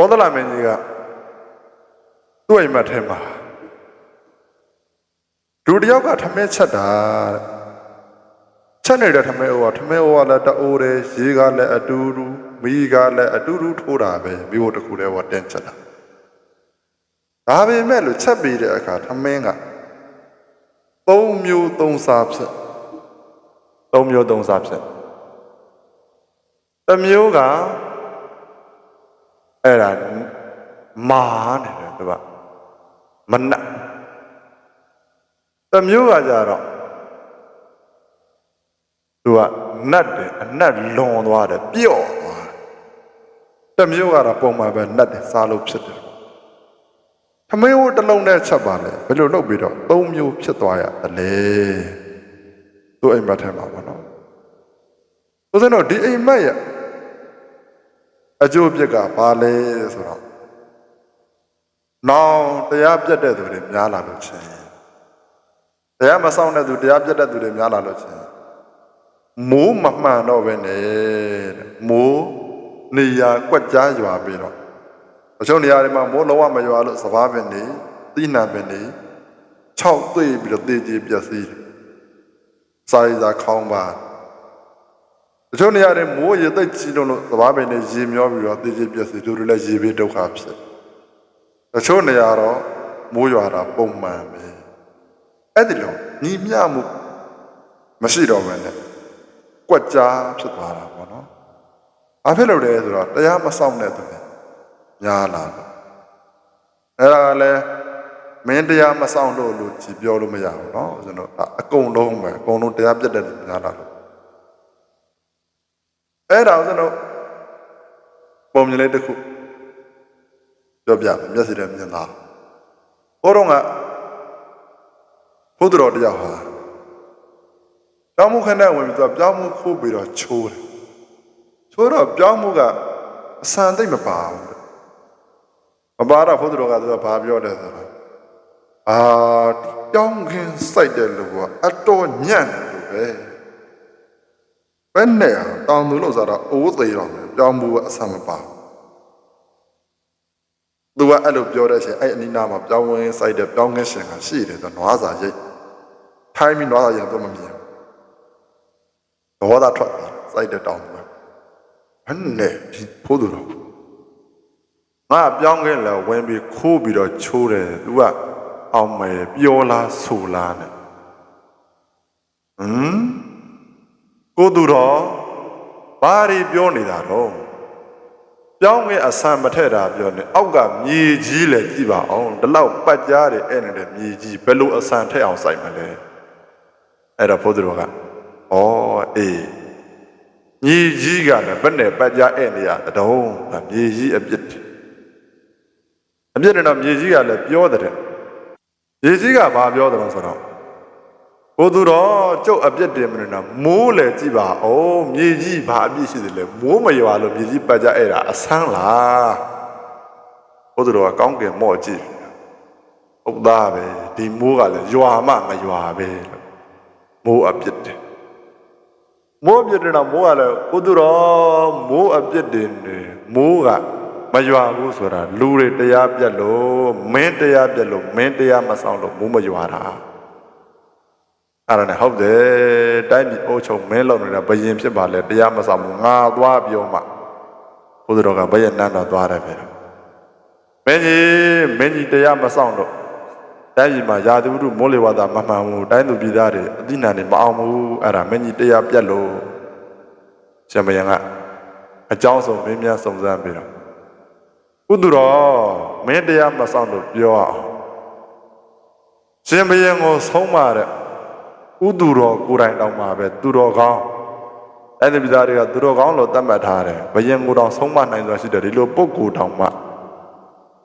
ကောသလမင်းကြီးကသူ့အိမ်မက်ထဲမှာဒူတယောက်ကထမဲချက်တာတဲ့ချက်နေတဲ့ထမဲအိုကထမဲအိုကလည်းတအိုးတယ်ရေကလည်းအတူတူမီးကလည်းအတူတူထိုးတာပဲမိဖို့တစ်ခုတည်းကတင်းချက်တာဒါပေမဲ့လို့ချက်ပြီးတဲ့အခါထမင်းကသုံးမျိုးသုံးစားဖြစ်သုံးမျိုးသုံးစားဖြစ်တစ်မျိုးက အဲ့ဒါမာနေတယ်သူကမနက်တစ်မျိုးကကြတော့သူကနတ်တယ်အနက်လွန်သွားတယ်ပြော့သွားတယ်တစ်မျိုးကတော့ပုံမှန်ပဲနတ်တယ်စားလို့ဖြစ်တယ်ထမင်းဟိုတစ်လုံးနဲ့ချက်ပါလေဘယ်လိုလုပ်ပြီးတော့သုံးမျိုးဖြစ်သွားရတယ်လေသူအိမ်မက်ထဲမှာပေါ့နော်ဆိုတော့ဒီအိမ်မက်ရဲ့ အကျိုးပြစ်ကဘာလဲဆိုတော့နောင်တရားပြတ်တဲ့သူတွေများလာလို့ချင်းတရားမဆောင်တဲ့သူတရားပြတ်တဲ့သူတွေများလာလို့ချင်းမိုးမမှန်တော့ပဲနဲ့တဲ့မိုးနေရာကွက်ကြားရွာပြီးတော့အချို့နေရာတွေမှာမိုးလုံးဝမရွာလို့စဘာပင်နေတိနှံပင်နေခြောက်သွေးပြီးတော့တေးကြီးပြက်စီးတယ်စာရည်စာခေါင်းပါ တချို့နေရာတွေမိုးရေသိပ်ကြီးလို့သဘာဝပင်တွေရေမျောပြီးတော့သိချင်းပြည့်စည်သူတွေလည်းရေပြေးဒုက္ခဖြစ်တချို့နေရာတော့မိုးရွာတာပုံမှန်ပဲအဲ့ဒီလိုညီမျှမှုမရှိတော့ဘဲနဲ့ကွက်ကြားဖြစ်သွားတာပေါ့နော်။ဘာဖြစ်လို့လဲဆိုတော့တရားမဆောင်တဲ့သူတွေများလာတယ်။အဲ့ဒါကလည်းမင်းတရားမဆောင်လို့လို့ကြည်ပြောလို့မရဘူးနော်။ကျွန်တော်အကုန်လုံးပဲအကုန်လုံးတရားပြတ်တဲ့သူများလာလို့ အဲ့ဒါကိုကျွန်တော်ပုံမြင်လေးတစ်ခုပြောပြမယ်မျက်စိနဲ့မြင်လာဟိုတော့ကဘုဒ္ဓတော်တရားဟာပြောင်းမှုခနဲ့ဝင်ပြီးတော့ပြောင်းမှုခိုးပြီးတော့ချိုးတယ်ချိုးတော့ပြောင်းမှုကအဆန်သိမ့်မပါဘူးမပါတော့ဘုဒ္ဓတော်ကသူကဘာပြောလဲဆိုတော့အာပြောင်းခင်းစိုက်တဲ့လူကအတော်ညံ့တယ်လို့ပဲ ဘယ်နဲ့တောင်သူလို့ဆိုတော့အိုးသေးတော့မယ်ပြောင်းမှုကအဆန်မပါဘူးသူကအဲ့လိုပြောတဲ့အချိန်အဲ့အနီးနားမှာပြောင်းဝင်စိုက်တဲ့ပြောင်းခင်းရှင်ကရှိတယ်ဆိုတော့နွားစာရိတ်ထိုင်းပြီးနွားစာရိတ်တော့မမြင်ဘူးဒေါသထွက်သွားတယ်စိုက်တဲ့တောင်သူကဘယ်နဲ့ဒီဖိုးသူတော့ငါပြောင်းခင်းလဲဝင်ပြီးခိုးပြီးတော့ချိုးတယ်သူကအောင်မယ်ပြောလားဆိုလားနဲ့ဟမ် ကိုသူတော့ဘာတွေပြောနေတာတော့ပြောင်းခဲ့အဆန်မထက်တာပြောနေအောက်ကမြေကြီးလဲကြည့်ပါအောင်ဒီလောက်ပတ်ကြားတယ်အဲ့နေတဲ့မြေကြီးဘယ်လိုအဆန်ထက်အောင်စိုက်မလဲအဲ့တော့ဘုသူတော်ကဩအေးမြေကြီးကလည်းဘယ်နဲ့ပတ်ကြားအဲ့နေရတဲ့တုံးမြေကြီးအပြစ်အပြစ်တယ်တော့မြေကြီးကလည်းပြောတဲ့မြေကြီးကဘာပြောတယ်ဆိုတော့ ဘုသူတော်ကျုပ်အပြစ်တင်မနေတော့မိုးလေကြည့်ပါအောင်မြေကြီးဘာအပြစ်ရှိတယ်လဲမိုးမရွာလို့မြေကြီးပတ်ကြအဲ့ဒါအဆန်းလားဘုသူတော်ကကောင်းကင်မော့ကြည့်ဟုတ်သားပဲဒီမိုးကလည်းရွာမှမရွာပဲလို့မိုးအပြစ်တယ်မိုးအပြစ်တယ်တော့မိုးကလည်းဘုသူတော်မိုးအပြစ်တင်တယ်မိုးကမရွာဘူးဆိုတာလူတွေတရားပြတ်လို့မင်းတရားပြတ်လို့မင်းတရားမဆောင်လို့မိုးမရွာတာ အဲ့ဒါနဲ့ဟုတ်တယ်တိုင်းပြည်အိုးချုံမင်းလုံနေတာဘယင်ဖြစ်ပါလေတရားမဆောင်ဘူးငါသွားပြောမှဘုရားတော်ကဘယင်နန်းတော်သွားတယ်ပဲမင်းကြီးမင်းကြီးတရားမဆောင်တော့တိုင်းပြည်မှာယာသူတို့မိုးလေဝသမမှန်ဘူးတိုင်းသူပြည်သားတွေအသိဉာဏ်တွေမအောင်ဘူးအဲ့ဒါမင်းကြီးတရားပြတ်လို့ရှင်ဘယင်ကအကြောင်းဆုံးမင်းများစုံစမ်းပြီးတော့ဥဒ္ဒရောမင်းတရားမဆောင်လို့ပြောအောင်ရှင်ဘယင်ကိုဆုံးမတဲ့ ဥသူတော်ကိုယ်တိုင်တောင်မှာပဲသူတော်ကောင်းအဲ့ဒီပြည်သားတွေကသူတော်ကောင်းလို့သတ်မှတ်ထားတယ်ဘယင်ကိုတောင်ဆုံးမနိုင်စွာရှိတယ်ဒီလိုပုဂ္ဂိုလ်တောင်မှ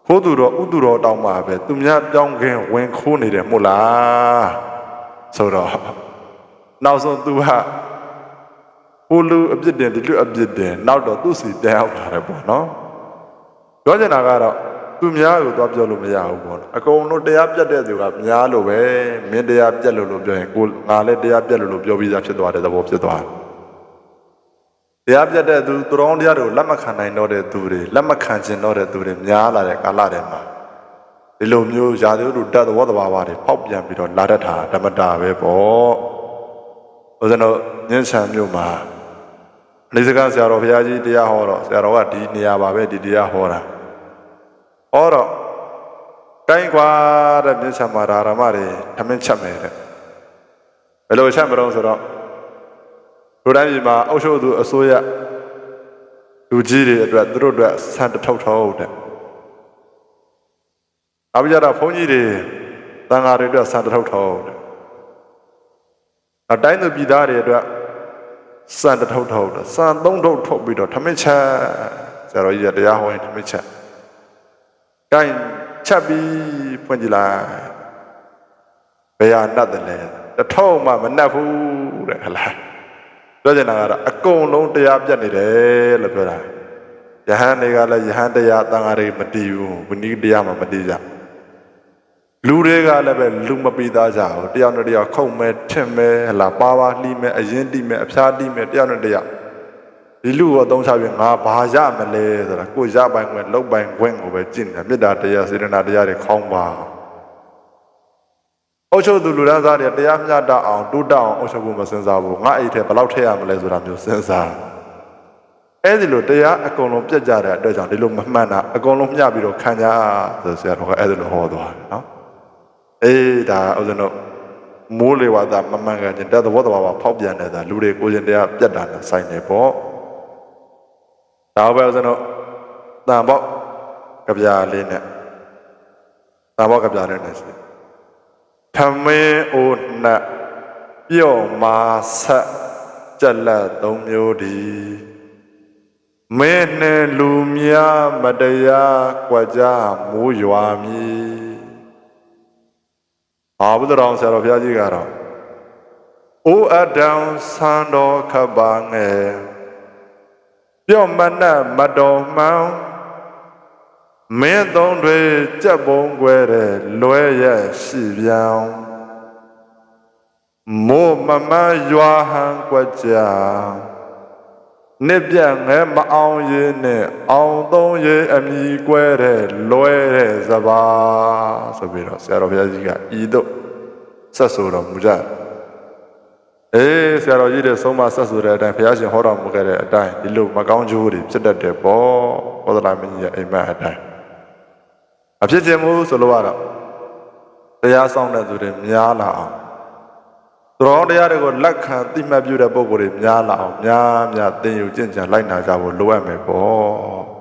ခိုးသူတော်ဥသူတော်တောင်မှာပဲသူများပြောင်းခင်းဝင်ခိုးနေတယ်မို့လားဆိုတော့နောက်ဆုံးသူကဟိုလူအပြစ်တင်ဒီလူအပြစ်တင်နောက်တော့သူ့စီတဲအောင်လာတယ်ပေါ့နော်ပြောချင်တာကတော့ သူများကိုသွားပြောလို့မရဘူးပေါ့နော်အကုန်လုံးတရားပြတ်တဲ့သူကများလို့ပဲမင်းတရားပြတ်လို့လို့ပြောရင်ကိုငါလည်းတရားပြတ်လို့လို့ပြောပြီးသားဖြစ်သွားတဲ့သဘောဖြစ်သွားတယ်တရားပြတ်တဲ့သူသူတော်တရားတွေကိုလက်မခံနိုင်တော့တဲ့သူတွေလက်မခံကျင်တော့တဲ့သူတွေများလာတဲ့ကာလတွေမှာဒီလိုမျိုးယာသေးတို့တတ်သဘောတဘာဝတွေဖောက်ပြန်ပြီးတော့လာတတ်တာဓမ္မတာပဲပေါ့ဦးဇင်းတို့ညဉ့်ဆံမြို့မှာအနိစ္စကဆရာတော်ဘုရားကြီးတရားဟောတော့ဆရာတော်ကဒီနေရာပါပဲဒီတရားဟောတာ ဟောတော့ကိုင်းကွာတဲ့ညဉ့်ဆံမှာဒါရမတွေထမင်းချက်မယ်တဲ့ဘယ်လိုချက်မလို့ဆိုတော့လူတိုင်းပြည်မှာအုပ်ချုပ်သူအစိုးရလူကြီးတွေအတွက်သူတို့အတွက်ဆန်တထုပ်ထုပ်တဲ့။အပိကြတော့ဘုန်းကြီးတွေတန်ဃာတွေအတွက်ဆန်တထုပ်ထုပ်တဲ့။အတိုင်းသူပြည်သားတွေအတွက်ဆန်တထုပ်ထုပ်တဲ့။ဆန်သုံးထုပ်ထုတ်ပြီးတော့ထမင်းချက်ဆရာတော်ကြီးကတရားဟောရင်ထမင်းချက်။ ကိုင်းချက်ပြီးဖွင့်ကြည့်လိုက်။ဘယ်ဟာနတ်တယ်လဲ။တထုပ်မှမနတ်ဘူးတဲ့ဟလား။ပြောချင်တာကတော့အကုန်လုံးတရားပြတ်နေတယ်လို့ပြောတာယဟန်တွေကလည်းယဟန်တရားတန်ဃာတွေမတည်ဘူးဝိနည်းတရားမှမတည်ကြလူတွေကလည်းပဲလူမပိသားကြဘူးတယောက်နဲ့တယောက်ခုံမဲ့ထင်မဲ့ဟလာပါပါလှီးမဲ့အရင်တိမဲ့အဖျားတိမဲ့တယောက်နဲ့တယောက် ဒီလူကိုအသုံးချပြီးငါဘာရမလဲဆိုတာကိုယ်ရပိုင်ခွင့်လောက်ပိုင်ခွင့်ကိုပဲကျင့်တယ်မေတ္တာတရားစေတနာတရားတွေခေါင်းပါအုပ်ချုပ်သူလူဒန်းစားတွေတရားမျှတအောင်တိုးတက်အောင်အုပ်ချုပ်ဖို့မစင်စားဘူးငါအိတ်ထဲဘယ်လောက်ထည့်ရမလဲဆိုတာမျိုးစဉ်းစားအဲ့ဒီလိုတရားအကုန်လုံးပြတ်ကြတဲ့အတွက်ကြောင့်ဒီလိုမမှန်တာအကုန်လုံးမျှပြီးတော့ခံကြဆိုဆရာတော်ကအဲ့ဒီလိုဟောသွားတယ်နော်အေးဒါဥစဉ်တော့မိုးလေဝါသမမှန်ကန်ခြင်းတသဘောတဘာဝဖောက်ပြန်နေတာလူတွေကိုယ်ရှင်တရားပြတ်တာနဲ့ဆိုင်နေပေါ့ ဒါပဲဥစဉ်တော့တန်ပေါ့ကြပြားလေးနဲ့တန်ပေါ့ကြပြားလေးနဲ့ရှိထမင်းအိုနတ်ပြော့မာဆက်ကြက်လက်သုံးမျိုးဒီမင်းနဲ့လူများမတရားကြွကြမိုးရွာမည်အာဘုဒ္ဓတော်ဆရာတော်ဘုရားကြီးကတော့အိုအတံသံတော်ခပ်ပါငယ် ပြော့မနတ်မတော်မှန်မင်းသုံးတွေကြက်ပုံွယ်တဲ့လွဲရဲ့ရှိပြောင်းမို့မမရွာဟန်ကွက်ကြနှစ်ပြတ်ငဲမအောင်ရေးနဲ့အောင်သုံးရေးအမိကွဲတဲ့လွဲတဲ့စပါဆိုပြီးတော့ဆရာတော်ဘုရားကြီးကဤတို့ဆက်ဆိုတော်မူကြတယ် အေးဆရာတော်ကြီးတဲ့ဆုံးမဆက်ဆိုတဲ့အတိုင်းဘုရားရှင်ဟောတော်မူခဲ့တဲ့အတိုင်းဒီလိုမကောင်းကျိုးတွေဖြစ်တတ်တယ်ပေါ့ဟောသလားမင်းကြီးရဲ့အိမ်မက်အတိုင်းအဖြစ်ခြင်းမို့ဆိုလို့ကတော့တရားဆောင်တဲ့သူတွေများလာအောင်သူတော်တရားတွေကိုလက်ခံသိမှတ်ပြုတဲ့ပုံကိုယ်တွေများလာအောင်များများသင်ယူကျင့်ကြံလိုက်နာကြဖို့လိုအပ်မယ်ပေါ့